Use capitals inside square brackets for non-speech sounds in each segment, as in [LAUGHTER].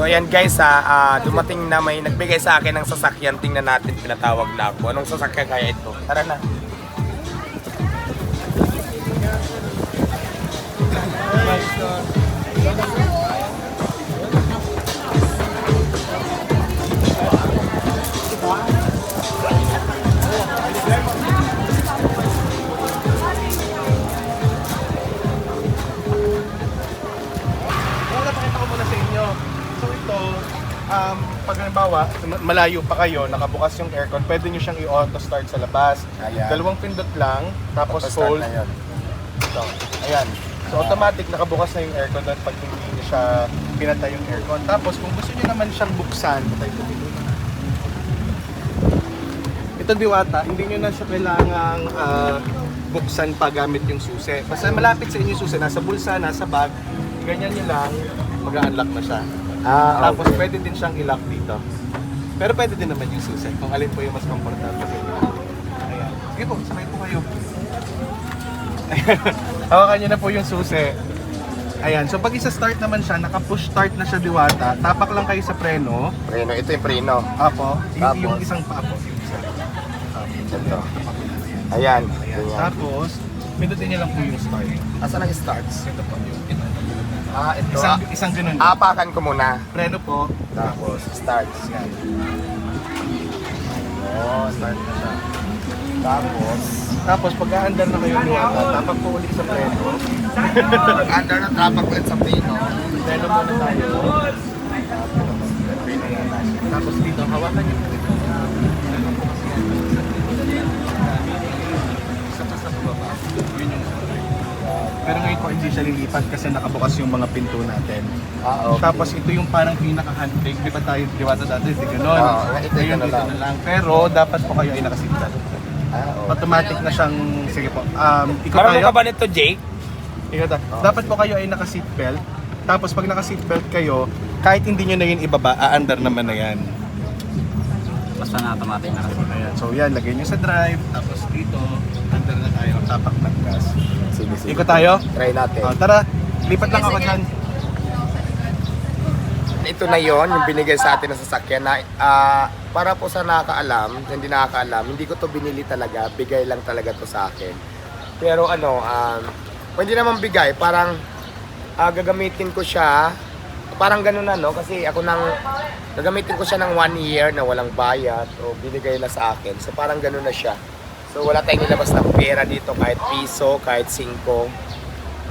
So ayan guys, ah, ah, dumating na may nagbigay sa akin ng sasakyan. Tingnan natin, pinatawag na ako. Anong sasakyan kaya ito? Tara na. Halimbawa, ma- malayo pa kayo, nakabukas yung aircon, pwede nyo siyang i-auto start sa labas. Ayan. Dalawang pindot lang, tapos Auto-start hold. na yun. Ito. Ayan. So automatic nakabukas na yung aircon doon pag hindi niyo siya pinatay yung aircon. Tapos kung gusto niyo naman siyang buksan, patay ko dito. Ito diwata, hindi niyo na siya kailangang ah, buksan pa gamit yung susi. Basta malapit sa inyo yung susi, nasa bulsa, nasa bag, ganyan niyo lang, mag-unlock na siya. Ah, Tapos pwede din siyang i-lock dito. Pero pwede din naman yung susi, kung alin po yung mas sa inyo. Ayan. Sige po, sabay po kayo. [LAUGHS] Hawakan niyo na po yung susi. Ayan, so pag isa-start naman siya, naka-push start na siya diwata, tapak lang kayo sa preno. Preno. Ito yung preno. Apo, Tapos? yung isang pa po. Yung isa. Ito. Ayan. Ayan. Ganyan. Tapos, pindutin niyo lang po yung start. Asan ang starts? Ito po yung. Ah, ito. Isang, Ah, isang ganun. apakan ko muna. Preno po. Tapos, starts. Yan. Oh, Start na siya. Tapos, Tapos, pag aandar na kayo diwata, tapak po ulit sa preno. under na trapak ulit sa preno. Preno muna tayo. Tapos dito, hawakan niyo Pero ngayon po hindi siya lilipat kasi nakabukas yung mga pinto natin. Ah, okay. Tapos ito yung parang pinaka-handbrake. Di ba tayo diwata dati? Di ganon. Oo, ito Ngayon, ano dito lang. na lang. Pero dapat po kayo ay nakasigtan. Ah, okay. Automatic na siyang, sige po. Um, ikot Marunong tayo. ka ba nito, Jake? Ikaw ta- Dapat po kayo ay naka-seatbelt. Tapos pag naka-seatbelt kayo, kahit hindi nyo na yun ibaba, aandar naman na yan. Basta na automatic na kasi. Ayan. So yan, lagay nyo sa drive. Tapos dito, na tayo. Tapak ng gas. Sige, sige. Ikot tayo. Try natin. Oh, tara, lipat lang ako dyan. Ito na yon yung binigay sa atin ng sasakyan na ah, para po sa nakakaalam, hindi nakakaalam, hindi ko to binili talaga, bigay lang talaga to sa akin. Pero ano, um, hindi naman bigay, parang ah, gagamitin ko siya, parang ganun na no, kasi ako nang gagamitin ko siya ng one year na walang bayad o binigay na sa akin. So parang ganun na siya. So wala tayong nilabas ng pera dito kahit piso, kahit singko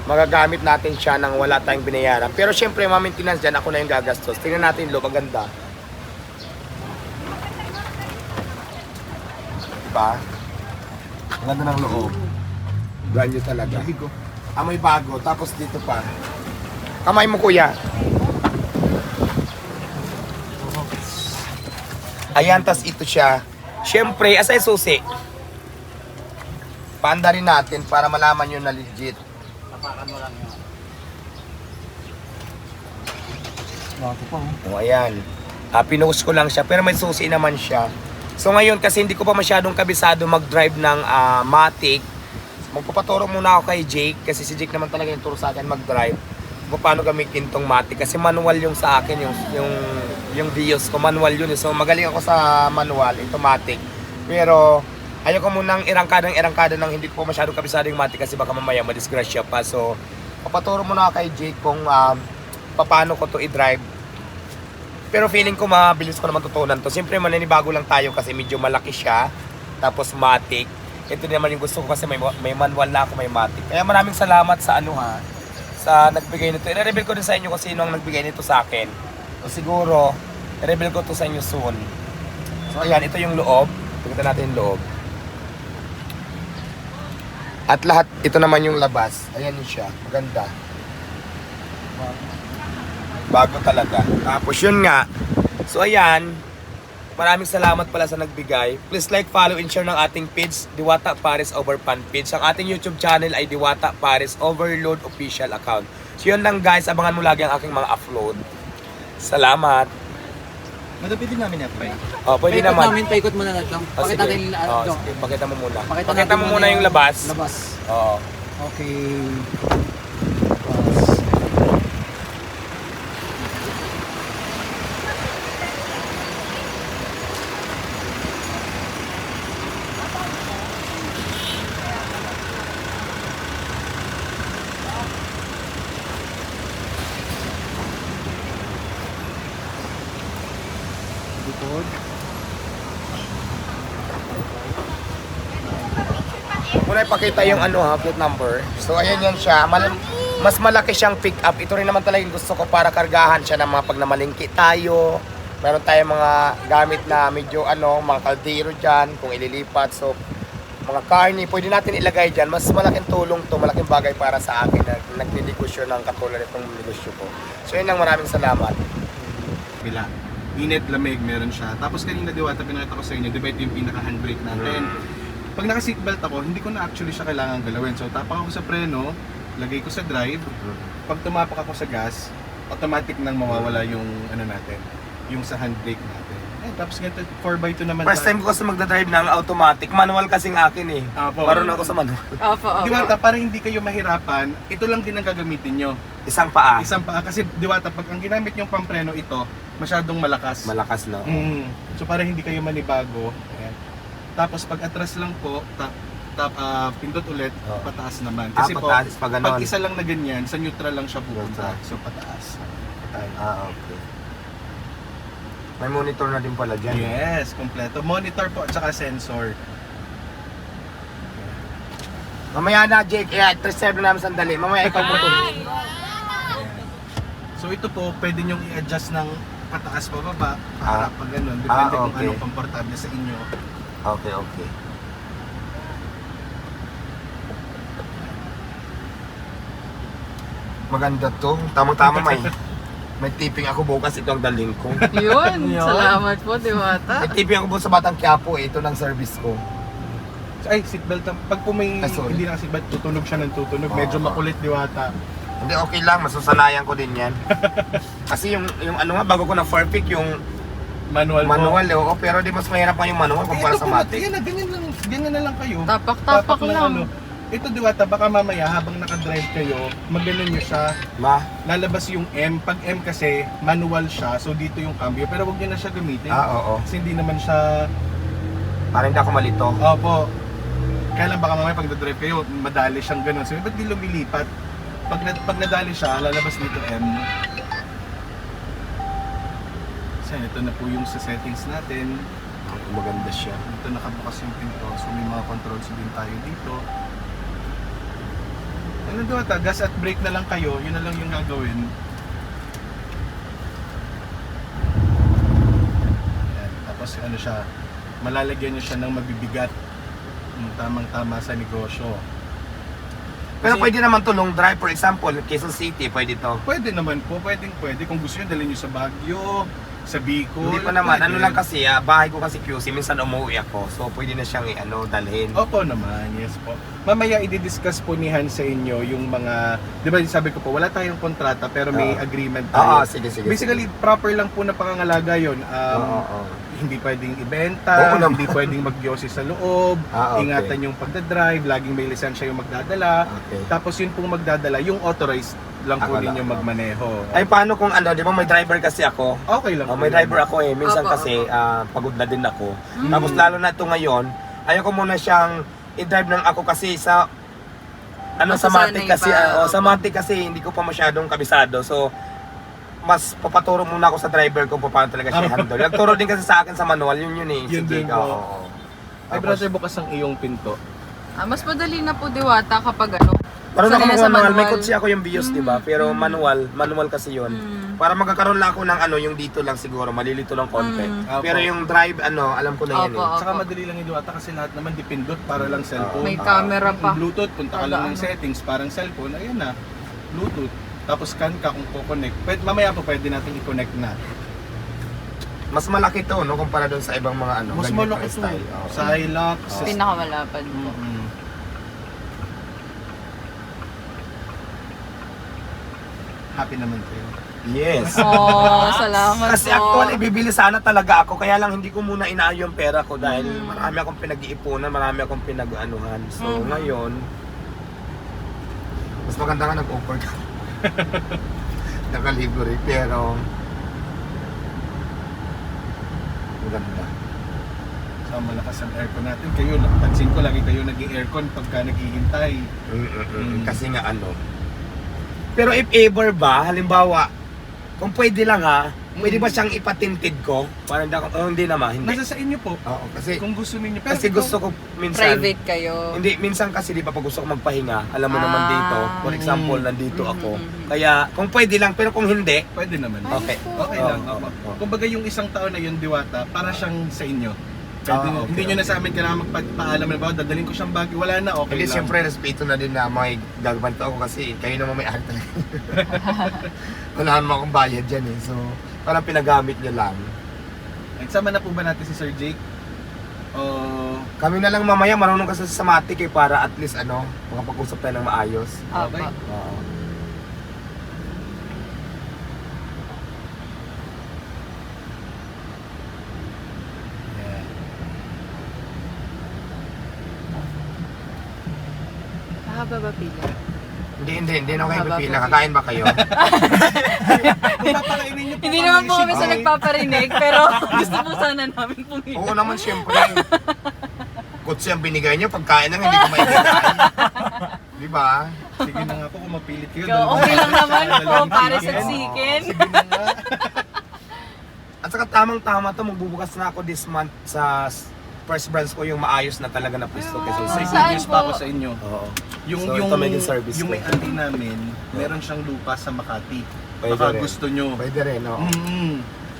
magagamit natin siya nang wala tayong binayaran. Pero syempre, mga maintenance dyan, ako na yung gagastos. Tingnan natin yung loob, ang ganda. Diba? Ang ganda ng loob. Brand new talaga. Amoy bago, tapos dito pa. Kamay mo kuya. Ayan, tas ito siya. Syempre, asa yung susi? Paanda rin natin para malaman nyo na legit. Tapakan mo lang yun. O ayan. Ah, pinost ko lang siya pero may susi naman siya. So ngayon kasi hindi ko pa masyadong kabisado mag-drive ng ah, Matic. Magpapaturo muna ako kay Jake kasi si Jake naman talaga yung turo sa akin mag-drive. Kung paano gamitin tong Matic kasi manual yung sa akin yung yung yung Vios ko manual yun. eh. So magaling ako sa manual, ito Matic. Pero ayoko munang irangkada ng irangkada ng hindi ko pa masyadong kabisado yung Matic kasi baka mamaya madisgrasya pa. So papaturo muna ako kay Jake kung um, paano ko to i-drive pero feeling ko mabilis ko naman tutunan to. Siyempre maninibago lang tayo kasi medyo malaki siya. Tapos matic. Ito naman yung gusto ko kasi may, may manual na ako, may matic. Kaya maraming salamat sa ano ha. Sa nagbigay nito. I-reveal ko din sa inyo kung sino ang nagbigay nito sa akin. So siguro, i-reveal ko to sa inyo soon. So ayan, ito yung loob. Tingnan natin yung loob. At lahat, ito naman yung labas. Ayan siya. Maganda. Bago talaga. Tapos yun nga. So ayan. Maraming salamat pala sa nagbigay. Please like, follow, and share ng ating page, Diwata Paris Overpan page. Ang ating YouTube channel ay Diwata Paris Overload Official Account. So yun lang guys, abangan mo lagi ang aking mga upload. Salamat. Madapit din namin pre. Oh, pwede paikot naman. namin, paikot muna natin. Oh, Pakita sige. natin ano Oh, to. sige, pakita mo muna. Pakita Pakita, mo muna yung labas. Labas. Oo. Okay. Muna ipakita yung ano ha, plate number. So ayan yan siya. Mal- mas malaki siyang pick up. Ito rin naman talaga yung gusto ko para kargahan siya ng mga pag namalingki tayo. Meron tayong mga gamit na medyo ano, mga kaldero dyan kung ililipat. So mga karni, pwede natin ilagay dyan. Mas malaking tulong to, malaking bagay para sa akin na nagdidegosyo ng katulad itong negosyo ko. So yun lang, maraming salamat. Bila. Init, lamig, meron siya. Tapos kanina diwata, pinakita ko sa inyo, di ba ito yung pinaka-handbrake natin. Pag naka-seatbelt ako, hindi ko na actually siya kailangan galawin. So tapak ako sa preno, lagay ko sa drive. Pag tumapak ako sa gas, automatic nang mawawala yung ano natin, yung sa handbrake natin. Eh, tapos ganito, 4x2 naman First time ko kasi magdadrive ng automatic. Manual kasing akin eh. Apo. Marunong ako sa manual. Opo, opo. Diwata, para hindi kayo mahirapan, ito lang din ang gagamitin nyo. Isang paa. Isang paa, kasi Diwata, pag ang ginamit yung pampreno ito, masyadong malakas. Malakas no? Mm. So para hindi kayo manibago. Ayan. Tapos pag atras lang po, tap, tap, ah, pindot ulit, Oo. pataas naman. Ah, Kasi pataas pa po, ganon. pag isa lang na ganyan, sa neutral lang siya pupunta. Neutral. So pataas. Patay. Ah, okay. May monitor na din pala dyan. Yes, kompleto. Monitor po at saka sensor. Mamaya na, Jake. Eh, reserve na namin sandali. Mamaya ikaw po to. So ito po, pwede nyong i-adjust ng pataas pa baba, Ah. paharap pa ganun. Depende Ah, kung okay. anong komportable sa inyo. Okay, okay. Maganda to. Tamang-tama may [LAUGHS] may tipping ako bukas ito ang daling ko. Yun, Yun. salamat po, Diwata. May tipping ako bukas sa Batang Quiapo eh. Ito ng service ko. Ay, seatbelt. Pag po may Ah, sorry. hindi na seatbelt, tutunog siya ng tutunog. Medyo makulit diwata. Hindi, okay lang. Masusanayan ko din yan. [LAUGHS] Kasi yung, yung ano nga, bago ko na pick yung Manual, po. manual, eh, oo. Pero di mas mahirap pa yung manual kumpara sa po, matic. Yan na, ganyan, lang, ganyan na lang kayo. Tapak-tapak ng lang. ano. Ito diwata, baka mamaya habang nakadrive kayo, maganon nyo siya. Ma? Lalabas yung M. Pag M kasi, manual siya. So dito yung cambio. Pero wag nyo na siya gamitin. Ah, oo. Kasi hindi naman siya... Para hindi ako malito. Opo. Kaya lang baka mamaya pag drive kayo, madali siyang ganun. So ba't di lumilipat? Pag, na, pag nadali siya, lalabas dito M. So ito na po yung sa settings natin. Maganda siya. Dito nakabukas yung pinto. So may mga controls din tayo dito. Ano daw ata, gas at brake na lang kayo, yun na lang yung gagawin. Ayan, tapos ano siya, malalagyan nyo siya ng mabibigat. Yung tamang-tama sa negosyo. Pero Kasi- pwede naman to long drive. For example, Quezon City, pwede to. Pwede naman po, pwedeng pwede. Kung gusto nyo, dalhin nyo sa Baguio, sa Bicol. Hindi pa naman. Ano lang kasi, ah, bahay ko kasi QC. Minsan umuwi ako. So, pwede na siyang ano, dalhin. Opo naman, yes po. Mamaya i-discuss po ni Han sa inyo yung mga, di ba sabi ko po, wala tayong kontrata pero may Oo. agreement Oo, tayo. sige, sige. Basically, proper lang po na pangangalaga yon. Um, Oo, oo. Hindi pwedeng Oo ibenta, naman. hindi pwedeng magyosi sa loob, [LAUGHS] Ah, okay. ingatan yung pagdadrive, laging may lisensya yung magdadala. Okay. Tapos yun pong magdadala, yung authorized lang po Ako lang. ninyo magmaneho. Ay, paano kung ano, di ba may driver kasi ako? okay lang Oh, po may yun. driver ako eh. Minsan Opo, kasi ah, pagod na din ako. Mm. Tapos lalo na ito ngayon, ayoko muna siyang i-drive ng ako kasi sa ano sa Masasanay matic kasi pa, ah, oh, sa opo. matic kasi hindi ko pa masyadong kabisado. So mas papaturo muna ako sa driver ko kung paano talaga siya [LAUGHS] handle. Nagturo din kasi sa akin sa manual, yun yun eh. Yun Sige, din oo, po. Ay brother, bukas ang iyong pinto. Ah, mas madali na po, Diwata, kapag ano. Parang ako sa manual, may kotse ako yung BIOS, di ba? Pero manual, manual kasi yun. Mm. Para magkakaroon lang ako ng ano, yung dito lang siguro, malilito lang konti. Mm. Pero yung drive, ano, alam ko na yan Opo, eh. opo. Saka madali lang idiwata kasi lahat naman dipindot para lang cellphone. May Ah. camera pa. Yung Bluetooth, punta ka lang ng settings, parang cellphone, ayun na, Bluetooth. Tapos scan ka kung kukonect. Pwede, mamaya po pwede natin i-connect na. Mas malaki to, no? Kumpara doon sa ibang mga ano. Mas malaki to. style. Oo. Sa Hilux. sa- Pinakamalapad po. Mm-mm. Happy naman kayo. Yes. Oh, [LAUGHS] salamat Kasi po. actually, bibili sana talaga ako. Kaya lang hindi ko muna inaayo yung pera ko dahil Mm. marami akong pinag-iipunan, marami akong pinag-anuhan. So Mhm. ngayon, mas maganda nga nag-offer ka. [LAUGHS] Nakalibre, pero maganda. So malakas ang aircon natin. Kayo, pansin ko lagi kayo nag-aircon pagka naghihintay. Mm-mm-mm. Mm. Kasi nga ano. Pero if ever ba, halimbawa, kung pwede lang ha, Pwede ba siyang ipatinted ko? Parang hindi ako, oh, hindi naman, hindi. Nasa sa inyo po. Oo, kasi, Kung gusto ninyo. kasi ito- gusto ko minsan, Private kayo. Hindi, minsan kasi di ba pag gusto ko magpahinga, alam mo naman Ah. dito, for example, nandito Mhm, ako. Kaya, kung pwede lang, pero kung hindi, Pwede naman. okay. Okay lang. oo, oo. oo. Kumbaga yung isang taon na yun, Diwata, para siyang sa inyo. Pwede, Ah, okay, hindi nyo na sa amin kailangan magpapaalam na ba, dadalhin ko siyang bagay, wala na, okay Hindi, lang. siyempre, respeto na din na may gagabanto ako kasi kayo naman may ari talaga. [LAUGHS] Wala naman akong bayad dyan eh. So, parang pinagamit niyo lang. Nagsama na po ba natin si Sir Jake? O... Kami na lang mamaya, marunong ka sa Samatic eh, para at least ano, makapag-usap tayo ng maayos. Okay. Opo. Oo. Mahaba ba pila? Hindi, hindi, hindi na kayo Haba pipila. po. Kakain ba kayo? [LAUGHS] Papakainin niyo po Hindi naman po kami sa Sige. nagpaparinig, [LAUGHS] pero gusto po sana namin pumila. Oo naman, siyempre. Kutsi ang binigay niyo, pagkain lang, hindi ko maikain. [LAUGHS] Di ba? Sige na nga po kung mapilit kayo. Ikaw, okay lang naman po, para sa chicken. chicken. Sige na nga. At saka tamang-tama to, magbubukas na ako this month sa s- first branch ko yung maayos na talaga na pwesto kasi May sa Saan good news pa po? ako sa inyo. Oo. Yung, So, yung, ito may service yung ko. may auntie namin, meron siyang lupa sa Makati. Pwede Baka rin. gusto nyo. Pwede rin, oo. Mm.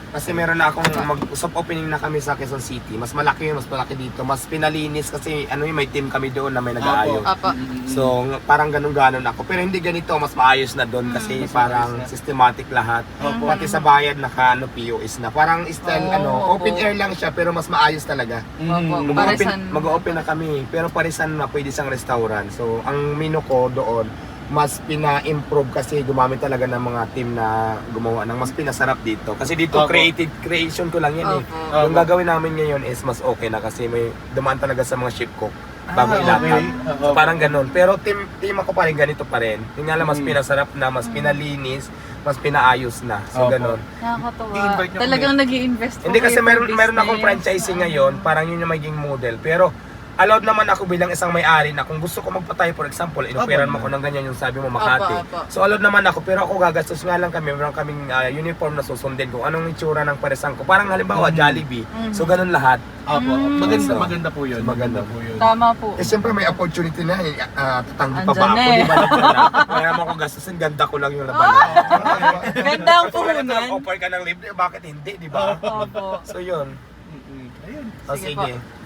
Kasi meron na akong mag-usap opening na kami sa Quezon City. Mas malaki yun, mas malaki dito. Mas pinalinis kasi ano yun, may team kami doon na may nag-aayos. Apo. So, ng- parang ganun-ganon ako. Pero hindi ganito, mas maayos na doon kasi Mas parang maayos na. systematic lahat. Opo. Pati sa bayad naka ano, POS na. Parang style, Oo, ano, open opo. air lang siya pero mas maayos talaga. Opo. Mm. Mag-open, Parisan. mag-open na kami, pero parisan na pwede siyang restaurant. So, ang menu ko doon, mas pina-improve kasi gumamit talaga ng mga team na gumawa ng mas pinasarap dito. Kasi dito, Opo. creative creation ko lang yan eh. Opo. Yung gagawin namin ngayon is mas okay na kasi may dumaan talaga sa mga chef cook bago Ah, ilakad. okay. So parang ganun. Pero team, team ako pa rin ganito pa rin. Yung nga lang mas Mm. pinasarap na, mas pinalinis, mas pinaayos na. So Opo. ganun. Niyo Talagang nag invest Hindi kasi meron meron akong franchising ngayon, parang yun yung maging model. Pero allowed naman ako bilang isang may-ari na kung gusto ko magpatay, for example, inoperan mo ko ng ganyan yung sabi mo Makati. Opo, opo. So allowed naman ako, pero ako gagastos nga lang kami, meron kaming ah, uniform na susundin kung anong itsura ng paresang ko. Parang halimbawa, Mhm. Jollibee. Mhm. So ganun lahat. Opo. Mm. Maganda, So, maganda po yun. maganda. po yun. Tama po. Eh siyempre may opportunity na eh, ah, tatanggi pa ba Andyan ako, na eh. di ba? [LAUGHS] Kaya mo ko gastusin, ganda ko lang yung labanan. [LAUGHS] Ganda ang puhunan. offer ka ng libre, bakit hindi, di ba? Opo. So yun. Mm-mm. Ayun. O Sige sige.